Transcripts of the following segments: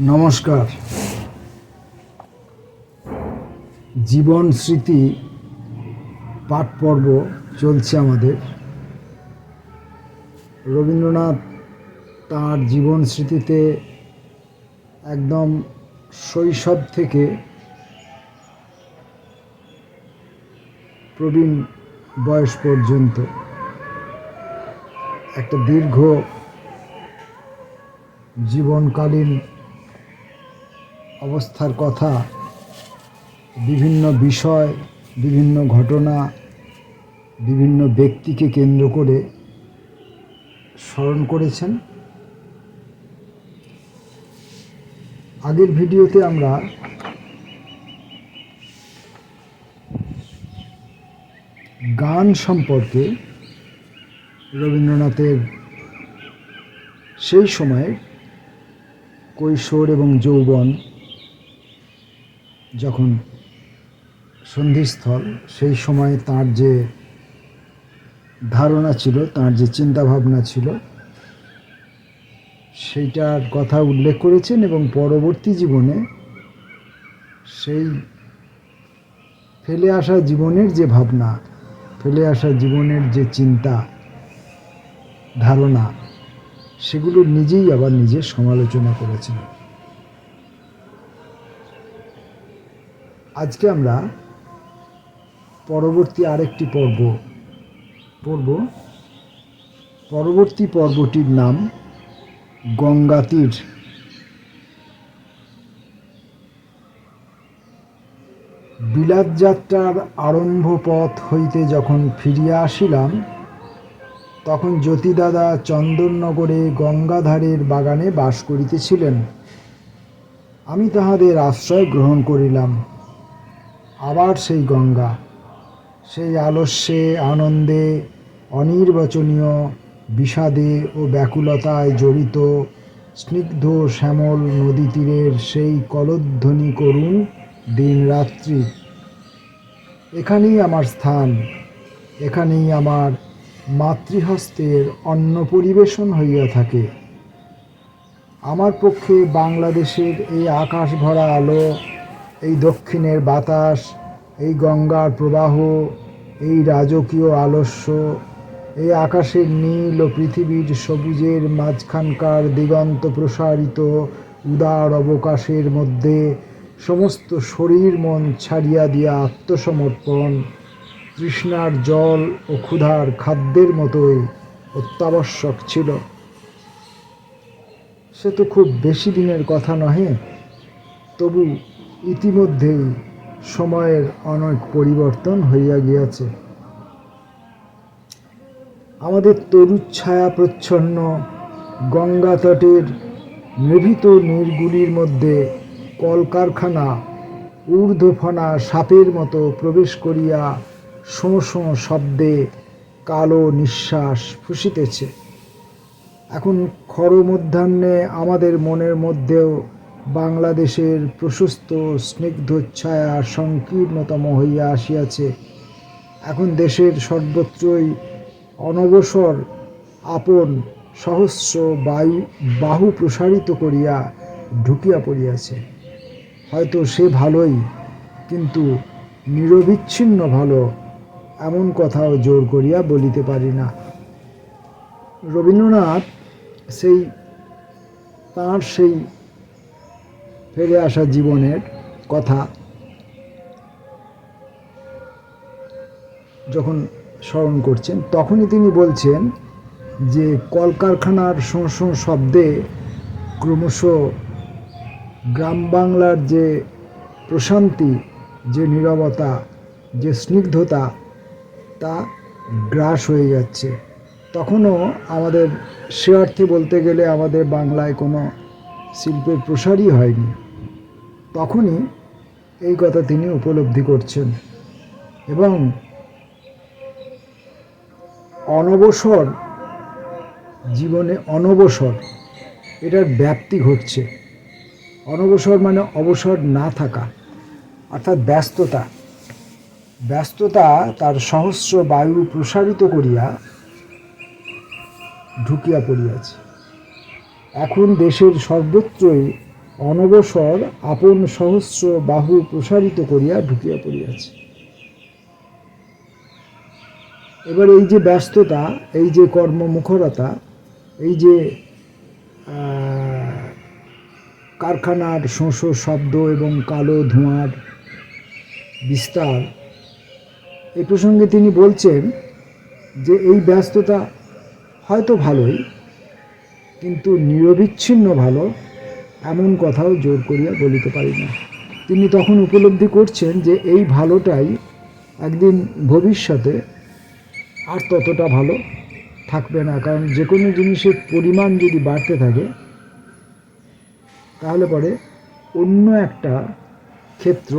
নমস্কার। জীবন স্মৃতি পাঠ পর্ব চলছে আমাদের। রবীন্দ্রনাথ তাঁর জীবন স্মৃতিতে একদম শৈশব থেকে প্রবীণ বয়স পর্যন্ত একটা দীর্ঘ জীবনকালীন অবস্থার কথা, বিভিন্ন বিষয়, বিভিন্ন ঘটনা, বিভিন্ন ব্যক্তিকে কেন্দ্র করে স্মরণ করেছেন। আগের ভিডিওতে আমরা গান সম্পর্কে রবীন্দ্রনাথের সেই সময়ের কৈশোর এবং যৌবন যখন সন্ধিস্থল, সেই সময় তার যে ধারণা ছিল, তার যে চিন্তাভাবনা ছিল, সেইটার কথা উল্লেখ করেছেন এবং পরবর্তী জীবনে সেই ফেলে আসা জীবনের যে ভাবনা, ফেলে আসা জীবনের যে চিন্তা, ধারণা, সেগুলো নিজেই আবার নিজের সমালোচনা করেছেন। আজকে আমরা পরবর্তী আরেকটি পর্ব পড়ব। পরবর্তী পর্বটির নাম গঙ্গা তীর। বিলাত যাত্রার আরম্ভ পথ হইতে যখন ফিরিয়া আসিলাম, তখন জ্যোতিদাদা চন্দননগরে গঙ্গাধারের বাগানে বাস করিতেছিলেন। আমি তাহাদের আশ্রয় গ্রহণ করিলাম। আবার সেই গঙ্গা, সেই আলস্যে, আনন্দে, অনির্বচনীয় বিষাদে ও ব্যাকুলতায় জড়িত স্নিগ্ধ শ্যামল নদী তীরের সেই কলধ্বনি করুণ দিনরাত্রি। এখানেই আমার স্থান, এখানেই আমার মাতৃহস্তের অন্ন পরিবেশন হইয়া থাকে। আমার পক্ষে বাংলাদেশের এই আকাশ ভরা আলো এই দক্ষিণের বাতাস, এই গঙ্গার প্রবাহ, এই রাজকীয় আলস্য, এই আকাশের নীল ও পৃথিবীর সবুজের মাঝখানকার দিগন্ত প্রসারিত উদার অবকাশের মধ্যে সমস্ত শরীর মন ছাড়িয়া দিয়া আত্মসমর্পণ, তৃষ্ণার জল ও ক্ষুধার খাদ্যের মতোই অত্যাবশ্যক ছিল। সে তো খুব বেশি দিনের কথা নহে, তবু ইতিমধ্যেই সময়ের অনেক পরিবর্তন হইয়া গিয়াছে। আমাদের তরুচ্ছায়া প্রচ্ছন্ন গঙ্গা তটের নিভৃত নীরগুলির মধ্যে কলকারখানা, ঊর্ধ্বফনা সাপের মতো প্রবেশ করিয়া শোঁ শোঁ শব্দে কালো নিঃশ্বাস ফুসিতেছে। এখন খর মধ্যাহ্নে আমাদের মনের মধ্যেও বাংলাদেশের প্রশস্ত স্নিগ্ধচ্ছায়া সংকীর্ণতম হইয়া আসিয়াছে। এখন দেশের সর্বত্রই অনবসর আপন সহস্র বায়ু, বাহু প্রসারিত করিয়া ঢুকিয়া পড়িয়াছে। হয়তো সে ভালোই, কিন্তু নিরবিচ্ছিন্ন ভালো এমন কথাও জোর করিয়া বলিতে পারি না। রবীন্দ্রনাথ সেই, তাঁর সেই ফিরে আসা জীবনের কথা। যখন স্মরণ করছেন, তখনই তিনি বলছেন যে, কলকারখানার শোঁ শব্দে ক্রমশ গ্রাম বাংলার যে প্রশান্তি, যে নীরবতা, যে স্নিগ্ধতা, তা গ্রাস হয়ে যাচ্ছে। তখনও আমাদের সে অর্থে বলতে গেলে আমাদের বাংলায় কোনো শিল্পের প্রসারই হয়নি। তখনই এই কথা তিনি উপলব্ধি করছেন এবং অনবসর জীবনে অনবসর এটার ব্যাপ্তি ঘটছে। অনবসর মানে অবসর না থাকা, অর্থাৎ ব্যস্ততা। ব্যস্ততা তার সহস্র বায়ু প্রসারিত করিয়া ঢুকিয়া পড়িয়াছে। এখন দেশের সর্বত্রই অনবসর আপন সহস্র বাহু প্রসারিত করিয়া ঢুকিয়া পড়িয়াছে। এবার এই যে ব্যস্ততা, এই যে কর্মমুখরতা, এই যে কারখানার শোঁসো শব্দ এবং কালো ধোঁয়ার বিস্তার, এ প্রসঙ্গে তিনি বলছেন যে এই ব্যস্ততা হয়তো ভালোই, কিন্তু নিরবিচ্ছিন্ন ভালো এমন কথাও জোর করিয়া বলিতে পারি না। তিনি তখন উপলব্ধি করছেন যে এই ভালোটাই একদিন ভবিষ্যতে আর ততটা ভালো থাকবে না, কারণ যে কোনো জিনিসের পরিমাণ যদি বাড়তে থাকে, তাহলে পরে অন্য একটা ক্ষেত্র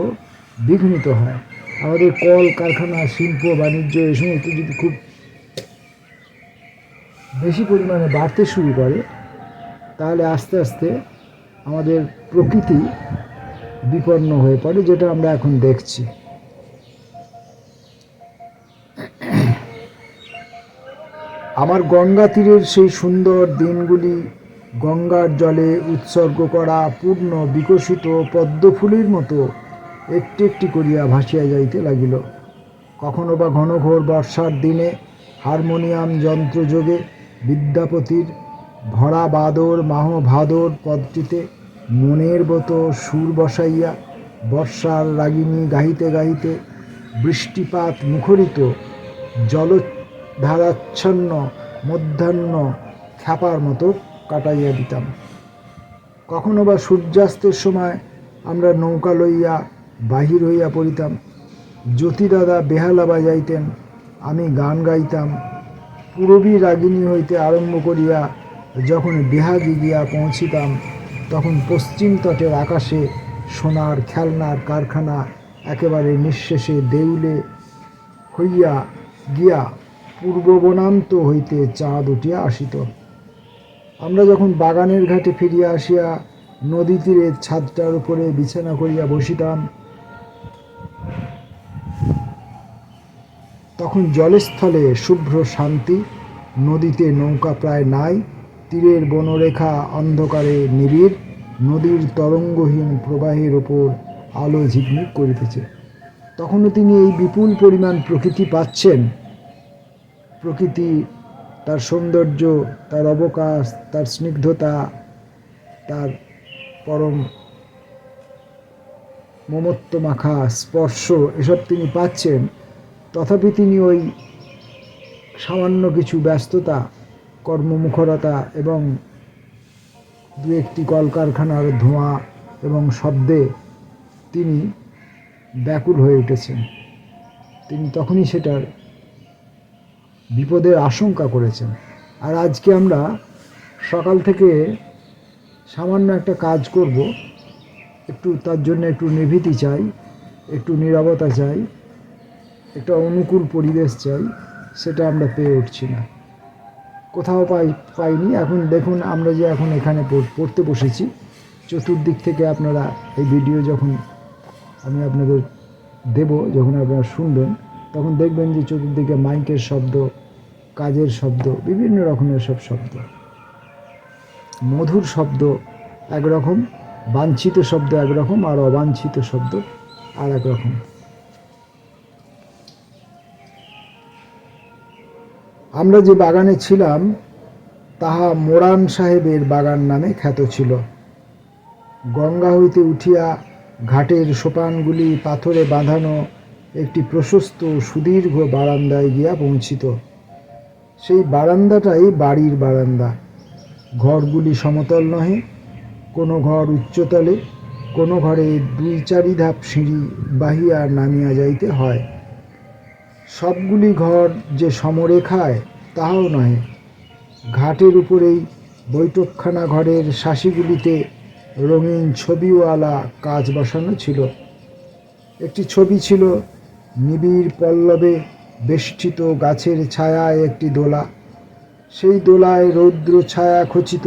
বিঘ্নিত হয়। আমাদের কল, কারখানা, শিল্প, বাণিজ্য, এ সমস্ত যদি খুব বেশি পরিমাণে বাড়তে শুরু করে, তাহলে আস্তে আস্তে আমাদের প্রকৃতি বিপন্ন হয়ে পড়ে, যেটা আমরা এখন দেখছি। আমার গঙ্গা তীরের সেই সুন্দর দিনগুলি গঙ্গার জলে উৎসর্গ করা, পূর্ণ, বিকশিত পদ্মফুলির মতো একটি একটি করিয়া ভাসিয়া যাইতে লাগিল। কখনো বা ঘনঘোর বর্ষার দিনে হারমোনিয়াম যন্ত্রযোগে বিদ্যাপতির ভরা বাদর, মাহ ভাদর পদটিতে মনের মতো সুর বসাইয়া বর্ষার রাগিনী গাহিতে গাহিতে বৃষ্টিপাত মুখরিত, জলধারাচ্ছন্ন মধ্যাহ্ন খ্যাপার মতো কাটাইয়া দিতাম। কখনো বা সূর্যাস্তের সময় আমরা নৌকা লইয়া বাহির হইয়া পড়িতাম। জ্যোতিদাদা বেহালা বাজাইতেন, আমি গান গাইতাম। পূরবী রাগিনী হইতে আরম্ভ করিয়া যখন বেহাগি গিয়া পৌঁছিতাম, তখন পশ্চিম তটের আকাশে সোনার খেলনার কারখানা একেবারে নিঃশেষে দেউলে হইয়া গিয়া পূর্ববনান্ত হইতে চাঁদ উঠিয়া আসিত। আমরা যখন বাগানের ঘাটে ফিরিয়া আসিয়া নদী তীরে ছাদটার উপরে বিছানা করিয়া বসিতাম, তখন জলস্থলে শুভ্র শান্তি, নদীতে নৌকা প্রায় নাই তীরের বনরেখা অন্ধকারে নিবিড়, নদীর তরঙ্গহীন প্রবাহের ওপর আলো ঝিকমিক করিতেছে। তখনও তিনি এই বিপুল পরিমাণ প্রকৃতি পাচ্ছেন। প্রকৃতি, তার সৌন্দর্য, তার অবকাশ, তার স্নিগ্ধতা, তার পরম মমত্ব মাখা স্পর্শ, এসব তিনি পাচ্ছেন। তথাপি তিনি ওই সামান্য কিছু ব্যস্ততা কর্মমুখরতা এবং দু একটি কলকারখানার ধোঁয়া এবং শব্দে তিনি ব্যাকুল হয়ে উঠেছেন। তিনি তখনই সেটার বিপদের আশঙ্কা করেছেন। আর আজকে আমরা সকাল থেকে সামান্য একটা কাজ করব। একটু তার জন্য একটু নিভৃতি চাই, একটু নীরবতা চাই, একটা অনুকূল পরিবেশ চাই, সেটা আমরা পেয়ে উঠছি না। কোথাও পাই, পাইনি। এখন দেখুন, আমরা যে এখন এখানে পড়- পড়তে বসেছি। চতুর্দিক থেকে আপনারা এই ভিডিও যখন আমি আপনাদের দেব, যখন আপনারা শুনবেন, তখন দেখবেন যে চতুর্দিকে মাইকের শব্দ, কাজের শব্দ, বিভিন্ন রকমের সব শব্দ। মধুর শব্দ একরকম, বাঞ্ছিত শব্দ একরকম, আর অবাঞ্ছিত শব্দ আর এক আমরা যে বাগানে ছিলাম, তাহা মোরান সাহেবের বাগান নামে খ্যাত ছিল। গঙ্গা হইতে উঠিয়া ঘাটের সোপানগুলি পাথরে বাঁধানো একটি প্রশস্ত সুদীর্ঘ বারান্দায় গিয়া পৌঁছিত। সেই বারান্দাটাই বাড়ির বারান্দা। ঘরগুলি সমতল নহে, কোনো ঘর উচ্চতলে, কোনো ঘরে দুই চারি ধাপ সিঁড়ি বাহিয়া নামিয়া যাইতে হয়। সবগুলি ঘর যে সমরেখায়, তাহাও নহে। ঘাটের উপরেই বৈঠকখানা ঘরের শাসিগুলিতে রঙিন ছবিওয়ালা কাজ বসানো ছিল। একটি ছবি ছিল নিবিড় পল্লবে বেষ্টিত গাছের ছায়ায় একটি দোলা। সেই দোলায় রৌদ্র ছায়া খচিত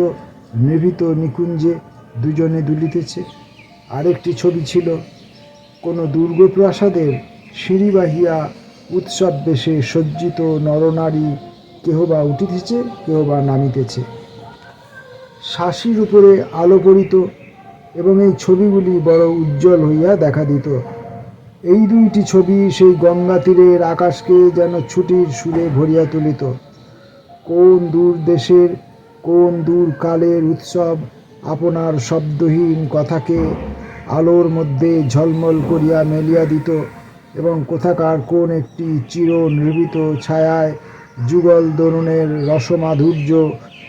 নিভৃত নিকুঞ্জে দুজনে দুলিতেছে। আরেকটি ছবি ছিল কোনো দুর্গপ্রাসাদের সিঁড়ি বাহিয়া উৎসব বেশে সজ্জিত নরনারী কেহ বা উঠিতেছে কেহ বা নামিতেছে। শাসির উপরে আলোকরিত এবং এই ছবিগুলি বড় উজ্জ্বল হইয়া দেখা দিত। এই দুইটি ছবি সেই গঙ্গা তীরের আকাশকে যেন ছুটির সুরে ভরিয়া তুলিত। কোন দূর দেশের, কোন দূর কালের উৎসব আপনার শব্দহীন কথাকে আলোর মধ্যে ঝলমল করিয়া মেলিয়া দিত। এবং কোথাকার কোন একটি চির নির্মিত ছায়ায় যুগল দরুণের রসমাধুর্য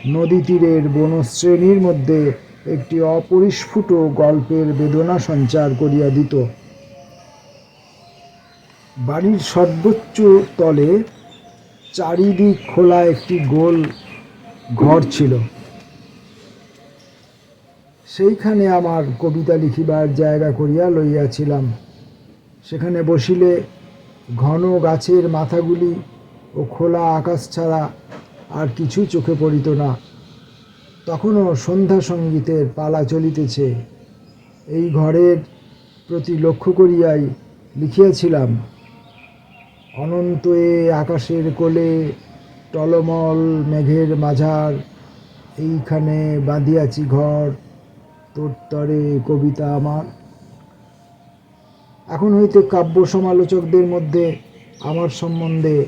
নদী তীরের বনশ্রেণীর মধ্যে একটি অপরিস্ফুট গল্পের বেদনা সঞ্চার করিয়া দিত। বাড়ির সর্বোচ্চ তলে চারিদিক খোলা একটি গোল ঘর ছিল। সেইখানে আমার কবিতা লিখিবার জায়গা করিয়া লইয়াছিলাম। সেখানে বসিলে ঘন গাছের মাথাগুলি ও খোলা আকাশ ছাড়া আর কিছুই চোখে পড়িত না। তখনও সন্ধ্যা সঙ্গীতের পালা চলিতেছে। এই ঘরের প্রতি লক্ষ্য করিয়াই লিখিয়াছিলাম, অনন্ত এ আকাশের কোলে টলমল মেঘের মাঝার, এইখানে বাঁধিয়াছি ঘর, তোর তরে কবিতা আমার। এখন হইতে কাব্য সমালোচকদের মধ্যে আমার সম্বন্ধে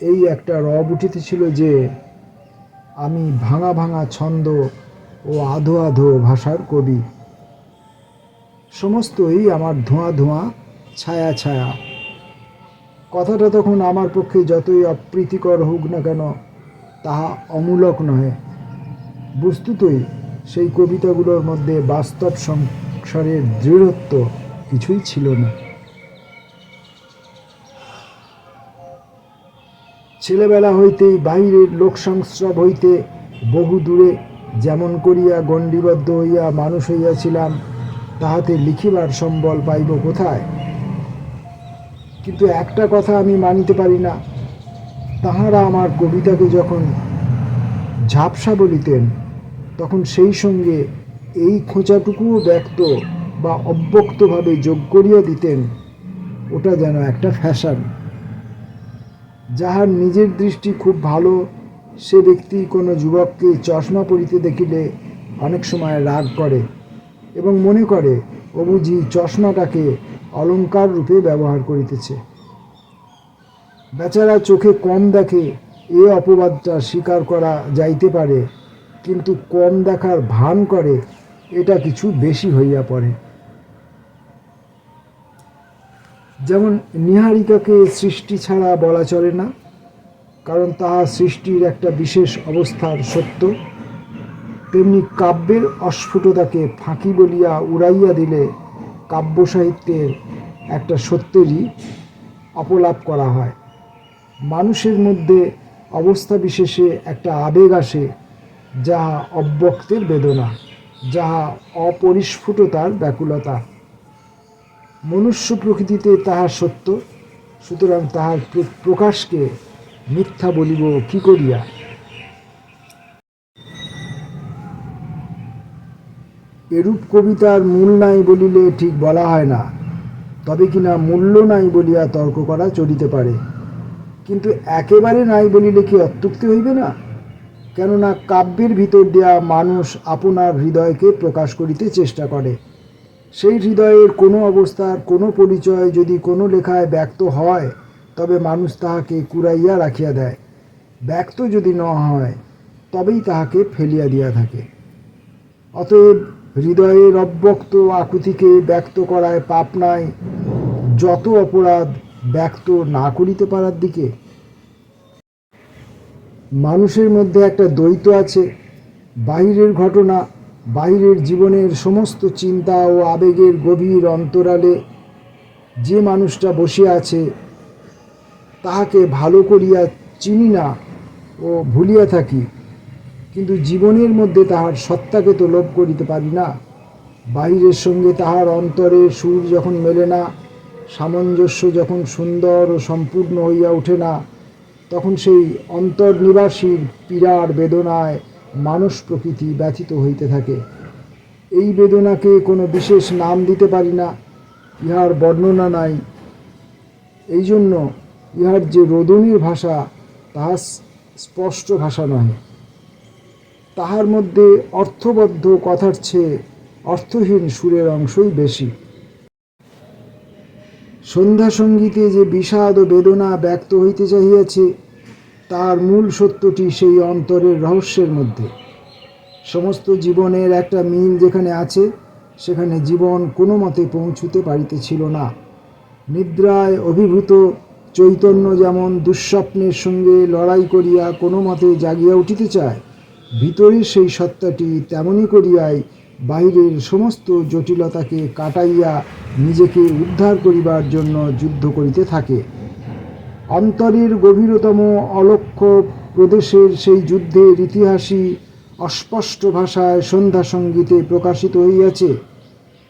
এই একটা রব উঠিতেছিল যে, আমি ভাঙা ভাঙা ছন্দ ও আধো আধো ভাষার কবি। সমস্তই আমার ধোঁয়া ধোঁয়া, ছায়া ছায়া। কথাটা তখন আমার পক্ষে যতই অপ্রীতিকর হোক না কেন, তাহা অমূলক নহে। বস্তুতই সেই কবিতাগুলোর মধ্যে বাস্তব সংসারের দৃঢ়ত্ব কিছুই ছিল না। ছেলেবেলা হইতেই বাহিরের লোক সংস্রব হইতে বহু দূরে যেমন করিয়া গণ্ডিবদ্ধ হইয়া মানুষ হইয়াছিলাম, তাহাতে লিখিবার সম্বল পাইব কোথায়? কিন্তু একটা কথা আমি মানিতে পারি না, তাহারা আমার কবিতাকে যখন ঝাপসা বলিতেন, তখন সেই সঙ্গে এই খোঁচাটুকুও ব্যক্ত বা অব্যক্তভাবে যোগ করিয়া দিতেন, ওটা যেন একটা ফ্যাশন। যাহার নিজের দৃষ্টি খুব ভালো, সে ব্যক্তি কোনো যুবককে চশমা পরিতে দেখিলে অনেক সময় রাগ করে এবং মনে করে ও বুঝি চশমাটাকে অলংকার রূপে ব্যবহার করিতেছে। বেচারা চোখে কম দেখে এ অপবাদটা স্বীকার করা যাইতে পারে, কিন্তু কম দেখার ভান করে, এটা কিছু বেশি হইয়া পড়ে। যেমন নিহারিকাকে সৃষ্টি ছাড়া বলা চলে না, কারণ তাহা সৃষ্টির একটা বিশেষ অবস্থার সত্য। তেমনি কাব্যের অস্ফুটতাকে ফাঁকি বলিয়া উড়াইয়া দিলে কাব্য সাহিত্যের একটা সত্যেরই অপলাপ করা হয়। মানুষের মধ্যে অবস্থা বিশেষে একটা আবেগ আসে, যাহা অব্যক্তের বেদনা, যাহা অপরিস্ফুটতার ব্যাকুলতা। মনুষ্য প্রকৃতিতে তাহার সত্য, সুতরাং তাহার প্রকাশকে মিথ্যা বলিব কি করিয়া? এরূপ কবিতার মূল নাই বলিলে ঠিক বলা হয় না, তবে কিনা মূল্য নাই বলিয়া তর্ক করা চলিতে পারে। কিন্তু একেবারে নাই বলিলে কি অত্যুক্তি হইবে না? কেননা কাব্যের ভিতর দেয়া মানুষ আপনার হৃদয়কে প্রকাশ করিতে চেষ্টা করে। সেই হৃদয়ের কোনো অবস্থার কোনো পরিচয় যদি কোনো লেখায় ব্যক্ত হয়, তবে মানুষ তাহাকে কুড়াইয়া রাখিয়া দেয়। ব্যক্ত যদি ন হয়, তবেই তাহাকে ফেলিয়া দিয়া থাকে। অতএব হৃদয়ের অব্যক্ত আকুতিকে ব্যক্ত করায় পাপ নাই। যত অপরাধ ব্যক্ত না করিতে পারার দিকে। মানুষের মধ্যে একটা দ্বৈত আছে। বাহিরের ঘটনা বাহিরের জীবনের সমস্ত চিন্তা ও আবেগের গভীর অন্তরালে যে মানুষটা বসে আছে, তাহাকে ভালো করিয়া চিনি না ও ভুলিয়া থাকি। কিন্তু জীবনের মধ্যে তাহার সত্তাকে তো লোভ করিতে পারি না। বাহিরের সঙ্গে তাহার অন্তরের সুর যখন মেলে না, সামঞ্জস্য যখন সুন্দর ও সম্পূর্ণ হইয়া ওঠে না, তখন সেই অন্তর্নিবাসীর পীড়ার বেদনায় মানুষ প্রকৃতি ব্যথিত হইতে থাকে। এই বেদনাকে কোনো বিশেষ নাম দিতে পারি না, ইহার বর্ণনা নাই। এই জন্য ইহার যে রোদনীর ভাষা, তাহা স্পষ্ট ভাষা নহে। তাহার মধ্যে অর্থবদ্ধ কথার চেয়ে অর্থহীন সুরের অংশই বেশি। সন্ধ্যা সঙ্গীতে যে বিষাদ ও বেদনা ব্যক্ত হইতে চাহিয়াছে তার মূল সত্যটি সেই অন্তরের রহস্যের মধ্যে। সমস্ত জীবনের একটা মিল যেখানে আছে, সেখানে জীবন কোনো মতে পৌঁছুতে পারিতেছিল না। নিদ্রায় অভিভূত চৈতন্য যেমন দুঃস্বপ্নের সঙ্গে লড়াই করিয়া কোনো মতে জাগিয়া উঠিতে চায় ভিতরের সেই সত্তাটি তেমনি করিয়াই বাহিরের সমস্ত জটিলতাকে কাটাইয়া নিজেকে উদ্ধার করিবার জন্য যুদ্ধ করিতে থাকে। অন্তরের গভীরতম অলক্ষ্য প্রদেশের সেই যুদ্ধের ইতিহাসই অস্পষ্ট ভাষায় সন্ধ্যা সঙ্গীতে প্রকাশিত হইয়াছে।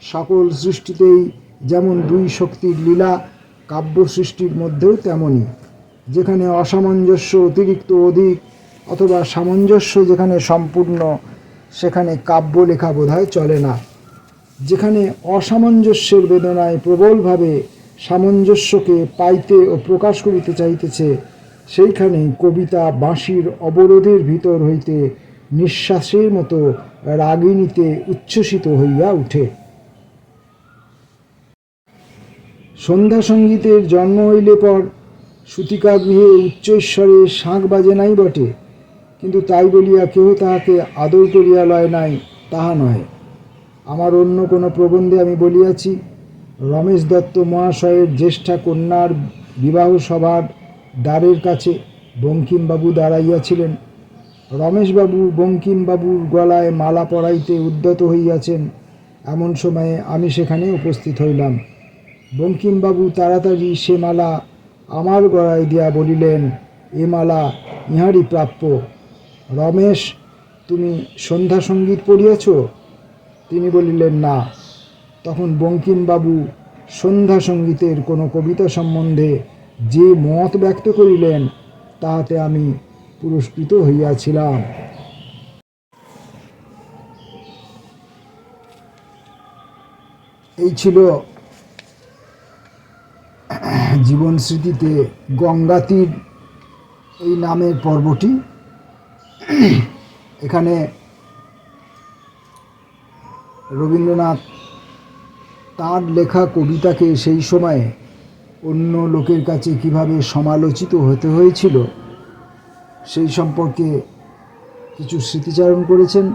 সকল সৃষ্টিতেই যেমন দুই শক্তির লীলা, কাব্য সৃষ্টির মধ্যেও তেমনই। যেখানে অসামঞ্জস্য অতিরিক্ত অধিক অথবা সামঞ্জস্য যেখানে সম্পূর্ণ, সেখানে কাব্য লেখা বোধহয় চলে না। যেখানে অসামঞ্জস্যের বেদনায় প্রবলভাবে সামঞ্জস্যকে পাইতে ও প্রকাশ করিতে চাইতেছে সেইখানে কবিতা বাঁশির অবরোধের ভিতর হইতে নিঃশ্বাসের মতো রাগিনীতে উচ্ছ্বসিত হইয়া উঠে। সন্ধ্যা সঙ্গীতের জন্ম হইলে পর সুতিকাগৃহে উচ্চৈশ্বরে শাঁখ বাজে নাই বটে, কিন্তু তাই বলিয়া কেহ তাহাকে আদর করিয়া লয় নাই, তাহা নয় আমার অন্য কোনো প্রবন্ধে আমি বলিয়াছি রমেশ দত্ত মহাশয়ের জ্যেষ্ঠা কন্যার বিবাহ সভার দ্বারের কাছে বঙ্কিমবাবু দাঁড়াইয়াছিলেন। রমেশবাবু বঙ্কিমবাবুর গলায় মালা পরাইতে উদ্যত হইয়াছেন। এমন সময়ে আমি সেখানে উপস্থিত হইলাম। বঙ্কিমবাবু তাড়াতাড়ি সে মালা আমার গলায় দিয়া বলিলেন, এ মালা ইহারই প্রাপ্য। রমেশ, তুমি সন্ধ্যা সংগীত পড়িয়াছ? তিনি বলিলেন, না। তখন বঙ্কিমবাবু সন্ধ্যা সঙ্গীতের কোনো কবিতা সম্বন্ধে যে মত ব্যক্ত করিলেন তাহাতে আমি পুরস্কৃত হইয়াছিলাম। এই ছিল জীবন স্মৃতিতে গঙ্গাতীর এই নামের পর্বটি। এখানে রবীন্দ্রনাথ তাঁর লেখা কবিতাকে সেই সময়ে অন্য লোকের কাছে কীভাবে সমালোচিত হতে হয়েছিল, সেই সম্পর্কে কিছু স্মৃতিচারণ করেছেন।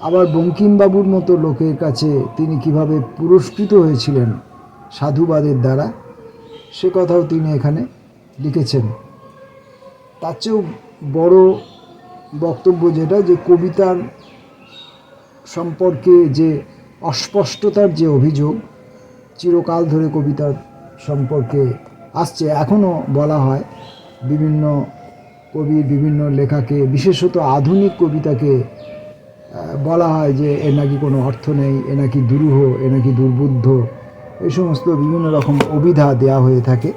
আবার বঙ্কিমবাবুর মতো লোকের কাছে তিনি কীভাবে পুরস্কৃত হয়েছিলেন সাধুবাদের দ্বারা, সে কথাও তিনি এখানে লিখেছেন। তার চেয়েও বড় বক্তব্য যেটা যে কবিতার সম্পর্কে যে অস্পষ্টতার যে অভিযোগ চিরকাল ধরে কবিতার সম্পর্কে আসছে, এখনও বলা হয় বিভিন্ন কবির বিভিন্ন লেখাকে, বিশেষত আধুনিক কবিতাকে বলা হয় যে এর নাকি কোনো অর্থ নেই, এ নাকি দুরূহ, এ নাকি দুর্বুদ্ধ এই সমস্ত বিভিন্ন রকম অভিধা দেয়া হয়ে থাকে।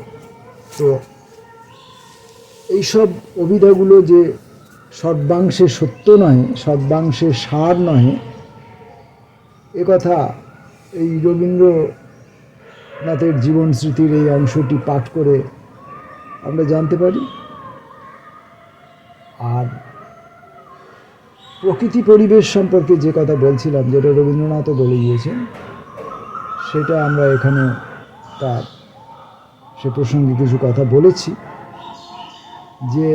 তো এইসব অভিধাগুলো যে সর্বাংশে সত্য নয় সর্বাংশে সার নয় এ কথা এই রবীন্দ্রনাথের জীবন স্মৃতির এই অংশটি পাঠ করে আমরা জানতে পারি। আর প্রকৃতি পরিবেশ সম্পর্কে যে কথা বলছিলাম, যেটা রবীন্দ্রনাথও বলে গিয়েছেন সেটা আমরা এখানে তার সে প্রসঙ্গে কিছু কথা বলেছি যে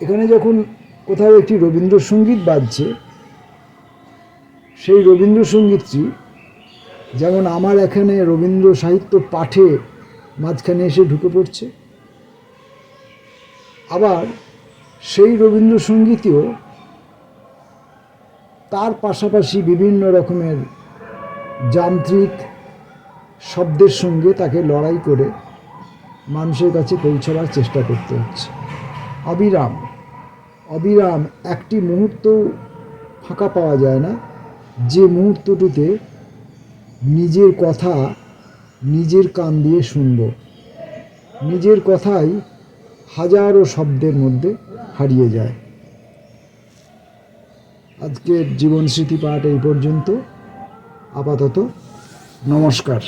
এখানে যখন কোথাও একটি রবীন্দ্রসঙ্গীত বাজছে সেই রবীন্দ্রসঙ্গীতটি, যেমন আমার এখানে রবীন্দ্র সাহিত্য পাঠে মাঝখানে এসে ঢুকে পড়ছে, আবার সেই রবীন্দ্রসঙ্গীতেও তার পাশাপাশি বিভিন্ন রকমের যান্ত্রিক শব্দের সঙ্গে তাকে লড়াই করে মানুষের কাছে পৌঁছাবার চেষ্টা করতে হচ্ছে। অবিরাম অবিরাম একটি মুহূর্ত ফাঁকা পাওয়া যায় না। মুহূর্তটিতে নিজের কথা নিজের কান দিয়ে শুনব। নিজের কথাই হাজারো শব্দের মধ্যে হারিয়ে যায়। আজকের জীবন স্মৃতি পাঠ এই পর্যন্ত। আপাতত নমস্কার।